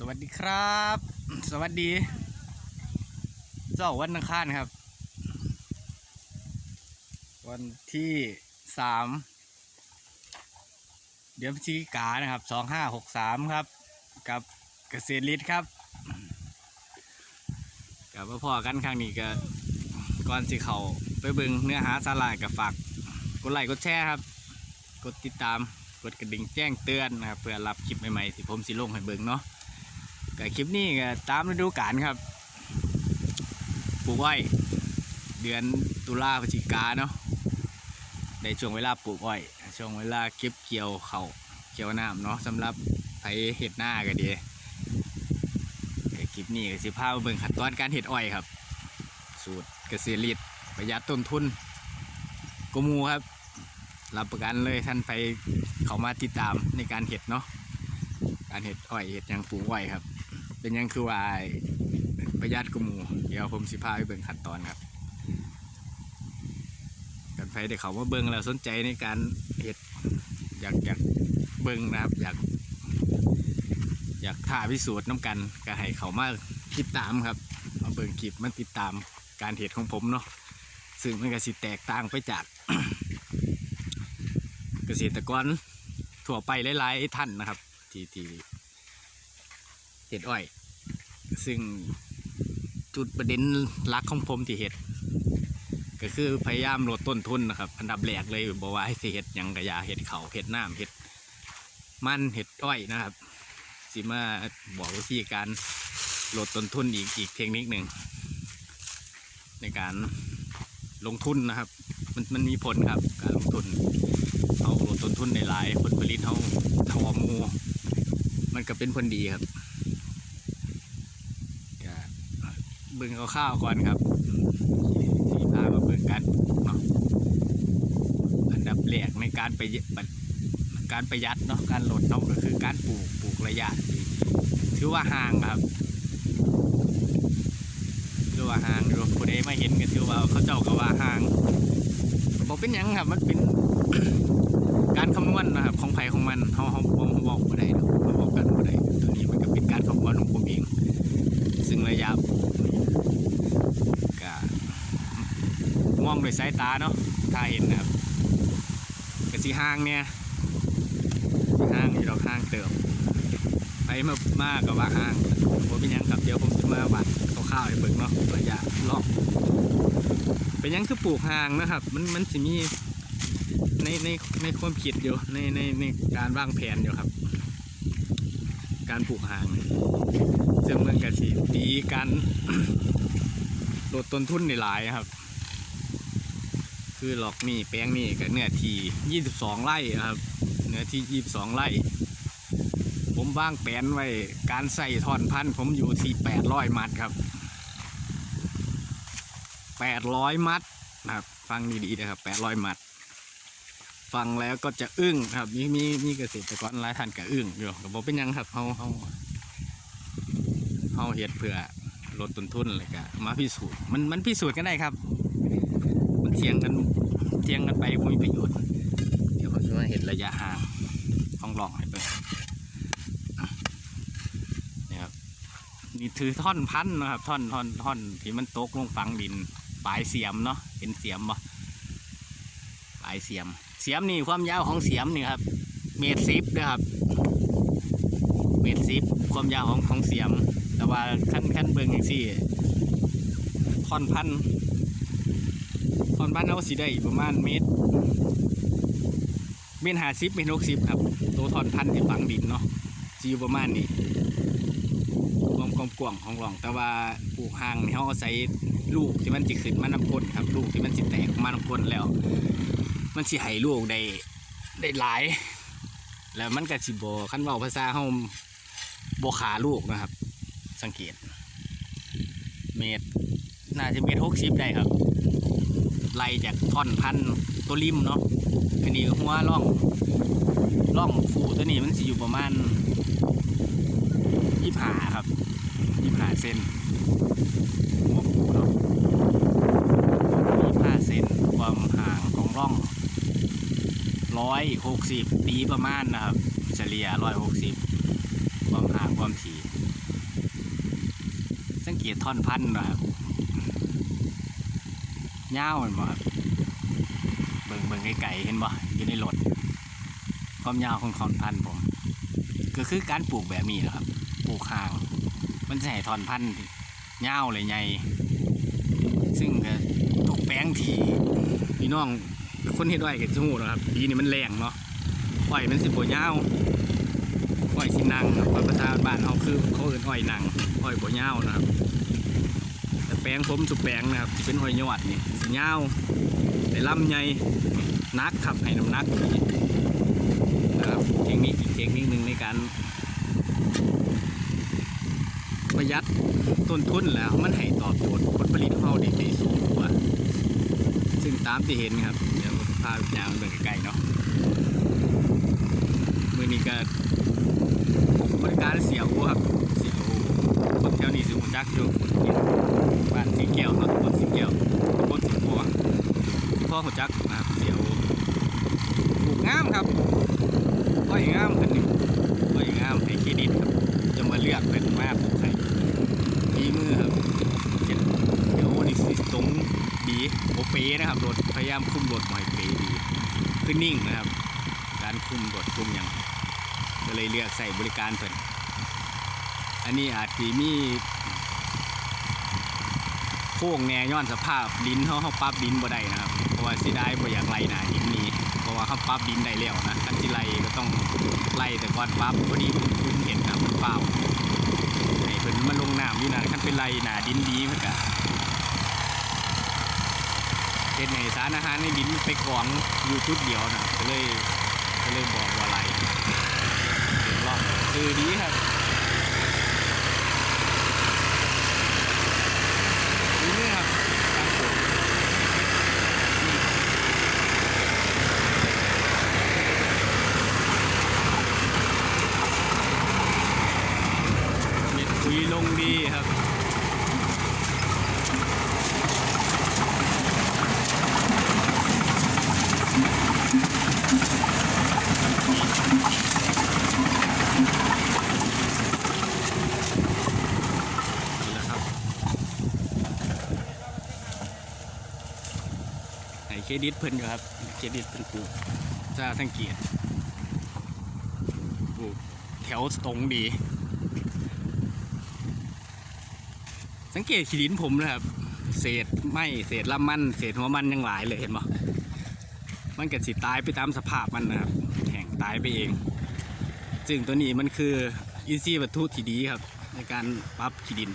สวัสดีครับ สวัสดี เจ้าวันอังคารครับ วันที่สามเดือนพฤศจิกานะครับสองห้าหกสามครับ กับเกษตรลิทครับ กับมาพอกันครั้งนี้ก็ก่อนสิเขาไปบิ่งเนื้อหาสาระกับฝากกดไลค์กดแชร์ครับ กดติดตามกดกระดิ่งแจ้งเตือนนะครับเพื่อรับคลิปใหม่ๆที่ผมสิลงให้เบิ่งเนาะ ก็คลิปนี้ก็ตามฤดูกาลครับปลูกอ้อย เดือนตุลาพฤศจิกาเนาะในช่วงเวลาปลูกอ้อย ช่วงเวลาเก็บเกี่ยวเขาเกี่ยวน้ำเนาะสำหรับไผเห็ดหน้าก็ดีก็คลิปนี้ก็สิพาไปเบิ่งขั้นตอนการเห็ดอ้อยครับ สูตรเกษตรลิตประหยัดต้นทุนกมูครับ รับประกันเลยท่านไปเขามาติดตามในการเห็ดเนาะการเห็ดอ้อยเห็ดยังปลูกอ้อยครับ เป็นยังคือว่าประหยัดกว่าหมูเดี๋ยวผมสิพาไปเบิ่งขั้นตอนครับกันไปเดี๋ยวเขามาเบิ่งแล้วสนใจในการเห็ดอยากอยากเบิ่งนะครับ อยาก อยากท่าพิสูจน์น้ำกันก็ให้เขามาติดตามครับมาเบิ่งคลิปมันติดตามการเห็ดของผมเนาะซึ่งมันก็สิแตกต่างไปจาก เกษตรกรทั่วไปหลายๆท่านนะครับ ที่ที่เห็ดอ้อย ซึ่งจุดประเด็นหลักของผมที่เห็ดก็คือพยายามลดต้นทุนนะครับ อันดับแรกเลยบอกว่าให้เห็ดยังกระยาเห็ดเขาเห็ดน้ำเห็ดมันเห็ดอ้อยนะครับ สิมาบอกวิธีการลดต้นทุนอีกอีกเทคนิคหนึ่งในการลงทุนนะครับ มันมันมีผลครับการลงทุนเขาลดต้นทุนในหลายผลผลิตเขาทอหมูมันก็เป็นผลดีครับก็ เบิ่งข้าวก่อนครับที่พามาเบิ่งการปลูกเนาะอันดับแรกในการไปการประหยัดเนาะการลดเนาะก็คือการปลูกปลูกระยะถือว่าห่างครับถือว่าห่างอยู่ผู้ใดมาเห็นก็ถือว่าเขาเจ้าก็ว่าห่างบอกเป็นยังครับมันเป็นการคำนวณนะครับของไผ่ของมันเขาเขาเขาเขาบอกบ่ได้ดอกเขาบอกกันบ่ได้ตัวนี้มันก็เป็นการคำนวณของผมเอง ซึ่งระยะก็ มองด้วยสายตาเนาะถ้าเห็นนะครับกระสีห้างเนี่ยห้างอยู่ดอกห้างเติมไปมามากกับว่าห้างผมเป็นยังครับเดียวผมจะมาวัดคร่าวๆให้เบิ่งเนาะระยะรอบเป็นยังคือปลูกห่างนะครับ มันมันสิมีในในในความคิดอยู่ในในในการวางแผนอยู่ครับ การปลูกหางซึ่งมันก็สิดีการลดต้นทุนในหลายครับ คือหลอกนี่แปลงนี่กับเนื้อที่ 22 ไร่ครับ เนื้อที่ 22 ไร่ ผมวางแผนไว้การใส่ทอนพันธุ์ผมอยู่ที่ 800 มัดครับ 800 มัดนะครับ ฟังดีๆนะครับ 800 มัด ฟังแล้วก็จะอึ้งครับ มีมีมีเกษตรกรหลายท่านก็อึ้งอยู่กับผมเป็นยังครับเขาเขาเขาเฮ็ดเพื่อลดต้นทุนเลยก็มาพิสูจน์มันมันพิสูจน์กันได้ครับ เทียงกันเทียงกันไปบ่มีประโยชน์ เดี๋ยวผมจะมาเห็นระยะห่างของหลองให้เบิ่งนี่ครับนี่ถือท่อนพันนะครับ ท่อนท่อนท่อนที่มันตกลงฝังดินปลายเสียมเนาะเป็นเสียมบ่ปลายเสียม เสียมนี่ความยาวของเสียมนี่ครับ เมตรสิบนะครับเมตรสิบความยาวของของเสียม แต่ว่าขั้นขั้นเบิ่งอย่างสี่ท่อนพัน ทอนพันเอาสีได้ประมาณเมตร เมตรหาสิบเมตรหกสิบครับ ตัวท่อนพันที่ฝังดินเนาะสีอยู่ประมาณนี้ความความกว้างของหลอง แต่ว่าปลูกห่างนี่เขาเอาใส่ลูกที่มันจะขึ้นมานำก้นครับ ลูกที่มันจะแตกมานำก้นแล้ว มันสิให้ลูกได้ได้หลาย แล้วมันก็สิบ่คันเว้าภาษาเฮาบ่ขาลูกนะครับ สังเกต เมตรน่าจะเมตรหกสิบได้ครับ ไล่จากท่อนพันตัวริมเนาะอันนี้หัวร่องร่องฟูตัวนี้มันสิอยู่ประมาณยี่ห้าครับยี่ห้าเซนหัวฟูเนาะยี่ห้าเซนความห่างของร่องร้อยหกสิบตีประมาณนะครับ เฉลี่ยร้อยหกสิบความห่างความถี่สังเกตท่อนพันนะครับ ยาวแมันบ่ครับเบิ่งเบิ่งไกลๆเห็นบ่อยู่ในรถความยาวของทอนพันธุ์ผม ก็คือการปลูกแบบนี้นะครับ ปลูกห่าง มันจะให้ทอนพันธุ์ยาวเลยใหญ่ซึ่งก็ตกแปลงทีพี่น้องคนเฮ็ดอ้อยก็จะฮู้นะครับปีนี้มันแรงเนาะอ้อยมันสิบ่ยาวอ้อยสินังครับภาษาบ้านเขาคือเขาเอิ้นอ้อยนังอ้อยบ่ยาวนะครับ แปลงผมสุแปลงนะครับที่เป็นอ้อยยอดนี่สิยาวแต่ลำใหญ่นักครับให้น้ำนักนะครับเทคนิคอีกเทคนิคหนึ่งในการ ประหยัดต้นทุนแล้วมันให้ตอบโจทย์ผลผลิตของเราได้ดีสูงกว่าซึ่งตามที่เห็นครับเดี๋ยวพาไปยางเบิ่งไกลเนาะมือนี้ก็บริการเสียวัวครับเสียวัวคนแถวนี้สิรู้จักอยู่บ้านสีแก้วเนาะตำบลสีแก้วตำบลสีบัว่หัวจักนะครับเสียวปลูกงามครับอ้อยงามกันนี่อ้อยงามให้เครดิตครับจะมาเลือกเป็นมาปลูกให้ดีมือครับเจ็ดเดี๋ยวนี่สิตรงดีโอเปนะครับรถพยายามคุมรถหน่อยเปดีคือนิ่งนะครับ การคุมรถคุมอย่างก็เลยเลือกใส่บริการเพิ่นอันนี้อาจจะมี โค้งแน่ย้อนสภาพดินเขาเขาปรับดินบ่ได้นะครับเพราะว่าสิได้บ่อยากไล่หนาดินนี้เพราะว่าเขาปรับดินได้แล้วนะคันสิไล่ก็ต้องไล่แต่ก่อนปรับพอดีผมผมเห็นครับมันเปล่าให้เพิ่นมาลงน้ำอยู่นั่นคันเป็นไล่หนาดินดีมันก็เป็นให้สารอาหารในดินไปกองอยู่จุดเดียวนะก็เลยก็เลยบอกว่าไล่เดี๋ยวลองคือดีครับดีนี่ครับการปลูก เม็ดคุยลงดีครับนี่แหละครับให้เครดิตเพิ่นอยู่ครับ เครดิตเพิ่นปลูกจ้าทั้งเกียรติปลูกแถวตรงดี สังเกตขีดินผมนะครับ เศษไม้เศษลำมัน เศษหัวมันยังหลายเลยเห็นปะมันก็สิตายไปตามสภาพมันนะครับแห้งตายไปเอง ซึ่งตัวนี้มันคืออินทรีย์วัตถุที่ดีครับ ในการปรับขี้ดิน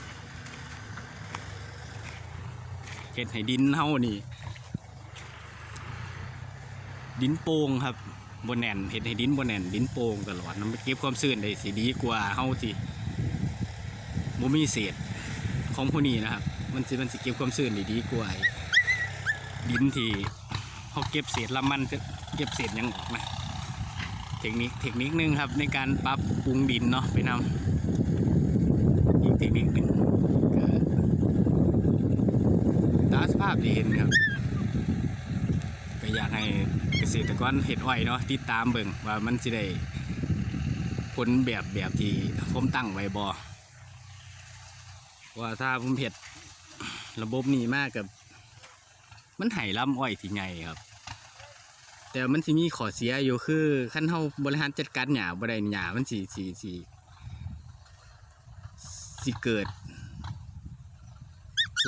เห็ดให้ดินเฮานี่ดินโป่งครับบนแหน่นเห็ดให้ดินบนแหน่นดินโป่งตลอดมันเก็บความชื้นได้สิดีกว่าเฮาที่บ่มีเศษ ของพวกนี้นะครับ มันสิมันสิเก็บความชื้นได้ดีกว่าดินที่เฮาเก็บเศษละมันเก็บเศษยังออกนะเทคนิคเทคนิคนึงครับในการปรับปรุงดินเนาะไปนำอีกเทคนิคหนึ่งตาสภาพที่เห็นครับก็อยากให้เกษตรกรเห็ดอ้อยเนาะติดตามเบิ่งว่ามันจะได้ผลแบบแบบที่ผมตั้งไว้บอ ว่าถ้าผมเห็ดระบบนี้มากกับ มันไห่ลำอ้อยที่ไงครับ แต่มันสิมีข้อเสียอยู่คือขั้นเฮาบริหารจัดการหญ้าบ่ได้หญ้ามันสิสิสิสิเกิด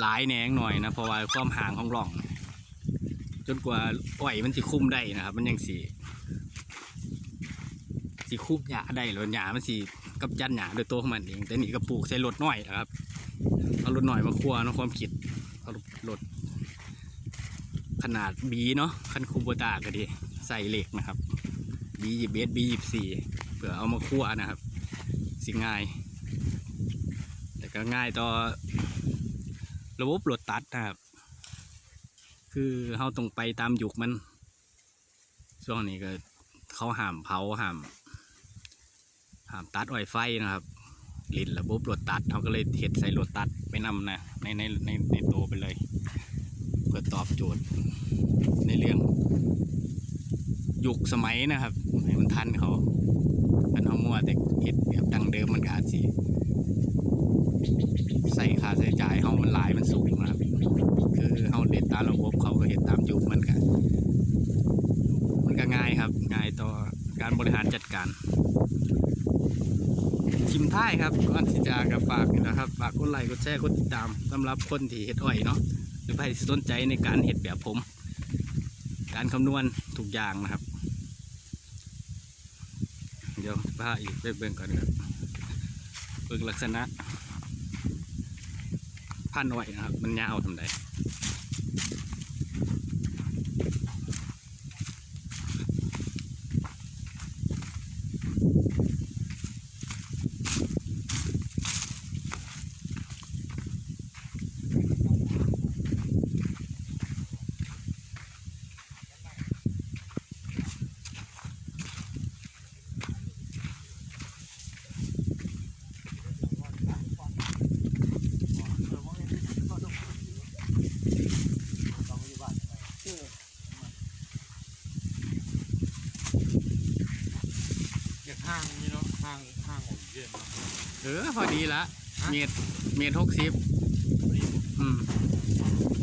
หลายแหนงหน่อยนะเพราะว่าความห่างของร่อง จนกว่าอ้อยมันสิคุ้มได้นะครับ มันยังสิสิคุมหญ้าได้หรือหญ้ามันสิกับจันหญ้าโดยตัวของมันเอง แต่นี่ก็ปลูกใส่รถน้อยนะครับ รถหน้อยมาคั่วเนาะความคิดเอารถขนาดบีเนาะคันคูโบตาก็ดีใส่เหล็กนะครับบียีเบสบียีสี่เผื่อเอามาคั่วนะครับ สิง่าย แต่ก็ง่ายต่อระบบรถตัดนะครับ คือเราต้องไปตามยุคมัน ช่วงนี้ก็เขาห้ามเผาห้ามห้ามตัดอ้อยไฟนะครับ ลิ้นระบบโรถตัดเขาก็เลยเห็ดใส่โรถตัดไปนำนะในในในในตัวไปเลย เพื่อตอบโจทย์ในเรื่อง ยุคสมัยนะครับให้มันทันเขาอันเขามัวแต่เห็ดแบบดังเดิมมันกาจสิใส่ค่าใช้จ่ายเขามันหลายมันสูงนะครับคือเขาเล่นตามระบบเขาก็เห็ดตามยุคมันกันมันก็ง่ายครับง่ายต่อการบริหารจัดการ ท้ายครับก่อนที่จะกับฝากนี่นะครับฝากกดไลค์กดแชร์กดติดตามสำหรับคนที่เห็ดอ้อยเนาะหรือใครที่สนใจในการเห็ดแบบผม การคำนวณทุกอย่างนะครับ เดี๋ยวพาอีกไปเบิ่งก่อนครับเบิ่งลักษณะพันอ้อยนะครับ มันยาวทำไดอยากห้างนี่เนาะห้างห้างของเย็น เออพอดีละเมตรเมตรหกสิบอืม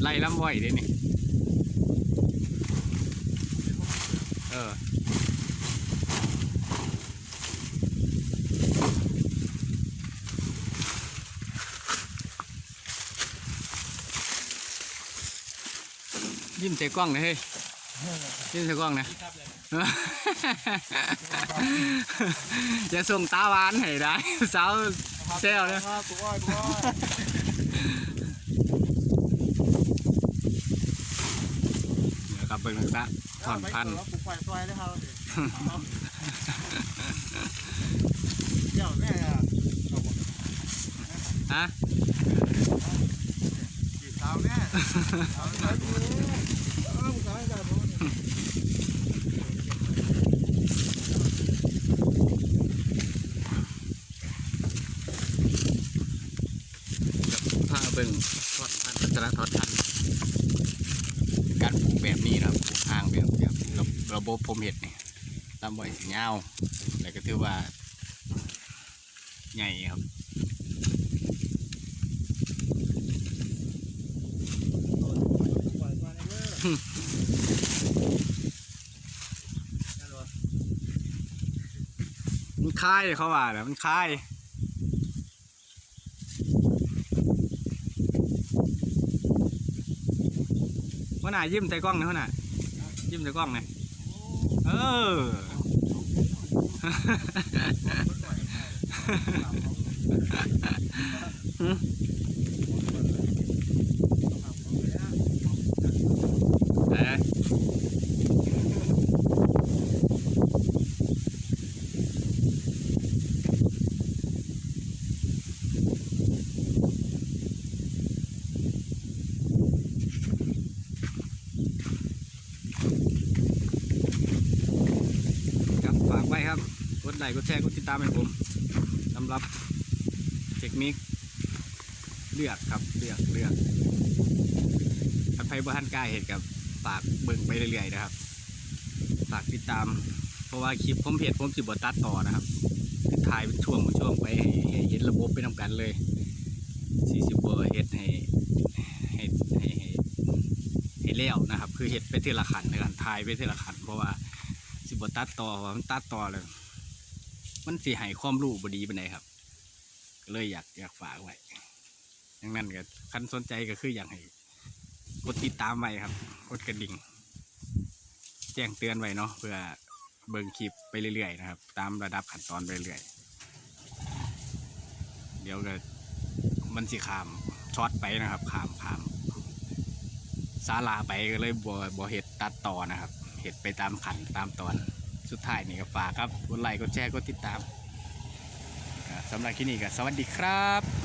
ไล่ลำไว้เด้นี่เออยิ้มใส่กล้องหนะเฮ้ยยิ้มใส่กล้องนะ อย่าส่งตาหวานให้ได้สาวเซลเลยครับปุ๊กอ้อยปุ๊กอ้อยเดี๋ยวกลับเบิ่งนักซะถอนพันธุ์แล้วปุ๊กไฟซอยเลยครับเดี๋ยวแม่อะเอาบ่ฮะจีบสาวแม่สาวสาวดูเออผู้ชายกันผม เพิ่งทอดพันธุ์ลักษณะทอดพันการปลูกแบบนี้นะครับปลูกห่างแบบแบบระระบบผมเห็ดนี่ลำไว้สีเงาแต่ก็ถือว่าใหญ่ครับปุ๊กไฟซอยเลยเด้อนั่นวะมันคายเขาว่าแหละมันคาย หน้ายิ้มใส่กล้องหนะหัวหน้ายิ้มใส่กล้องหน่อยเออเอ้ยครับฝากไว้ครับ กดไลค์กดแชร์กดติดตามให้ผมสำหรับเทคนิคเลือกครับเลือกเลือกถ้าใครบ้านกล้าเห็นกับฝากเบิ่งไปเรื่อยๆนะครับ ฝากติดตาม เพราะว่าคลิปผมเพจผมสิบตัดต่อนะครับคือถ่ายเป็นช่วงช่วงไปให้เห็นระบบไปนำกันเลยสี่สิบเบอร์เฮ็ดให้ให้ให้ให้ให้เลี้ยวนะครับ คือเฮ็ดไปทีละขันในการถ่ายไปทีละขัน เพราะว่าสิบตัดต่อเพราะว่ามันตัดต่อเลย มันสิให้ความรู้บดีไปานครับก็เลยอยากอยากฝากไว้ดังนั้นก็คันสนใจก็คืออยากให้กดติดตามไว้ครับกดกระดิ่ง แจ้งเตือนไว้เนาะเพื่อเบิ่งคลิปไปเรื่อยๆนะครับ ตามระดับขั้นตอนไปเรื่อยเดี๋ยวก็มันสิขามช็อตไปนะครับขามขามซาลาไปก็เลยบ่บ่เห็ดตัดต่อนะครับ เห็ดไปตามขันตามตอน สุดท้ายนี่ก็ฝากครับกดไลค์กดแชร์กดติดตามสำหรับที่นี่ก็สวัสดีครับ